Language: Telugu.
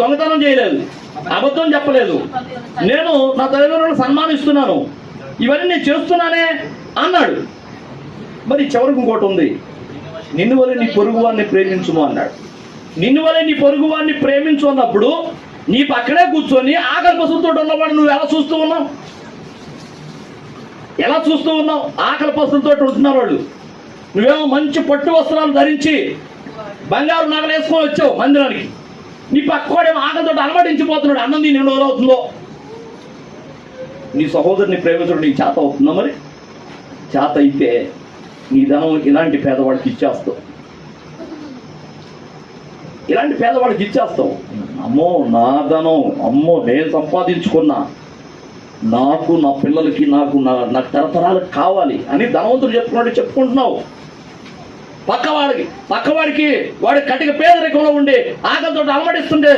దొంగతనం చేయలేదు. అబద్ధం చెప్పలేదు. నేను నా తల్లిదండ్రులను సన్మానిస్తున్నాను ఇవన్నీ నేను చేస్తున్నానే అన్నాడు. మరి చివరికి ఇంకోటి ఉంది. నిన్ను వల్ల నీ పొరుగు వారిని ప్రేమించుము అన్నాడు. నిన్ను వల్ల నీ పొరుగు వారిని ప్రేమించు అన్నప్పుడు నీ పక్కనే కూర్చొని ఆకలి పసులతో ఉన్నవాడు నువ్వు ఎలా చూస్తూ ఉన్నావు? ఎలా చూస్తూ ఉన్నావు? ఆకలి పసులతో ఉంటున్నారు వాళ్ళు. నువ్వేమో మంచి పట్టు వస్త్రాలు ధరించి బంగారు నగలు వేసుకొని వచ్చావు మందిరానికి. నీ పక్కవాడేమో ఆకలితో అలవాటించిపోతున్నాడు అన్నం దీని ఎన్ని రోజులు అవుతుందో? నీ సహోదరుని ప్రేమించడం నీకు చేత అవుతుందా మరి? చేత అయితే నీ ధనం ఇలాంటి పేదవాడికి ఇచ్చేస్తావు. ఇలాంటి పేదవాడికి ఇచ్చేస్తావు. అమ్మో నా ధనం అమ్మో నేను సంపాదించుకున్నా. నాకు నా పిల్లలకి నాకు నా నాకు తరతరాలకు కావాలి అని ధనవంతుడు చెప్పుకున్నట్టు చెప్పుకుంటున్నావు. పక్కవాడికి పక్కవాడికి వాడి కటిక పేదరికంలో ఉండి ఆకలితో అలమటిస్తుంటే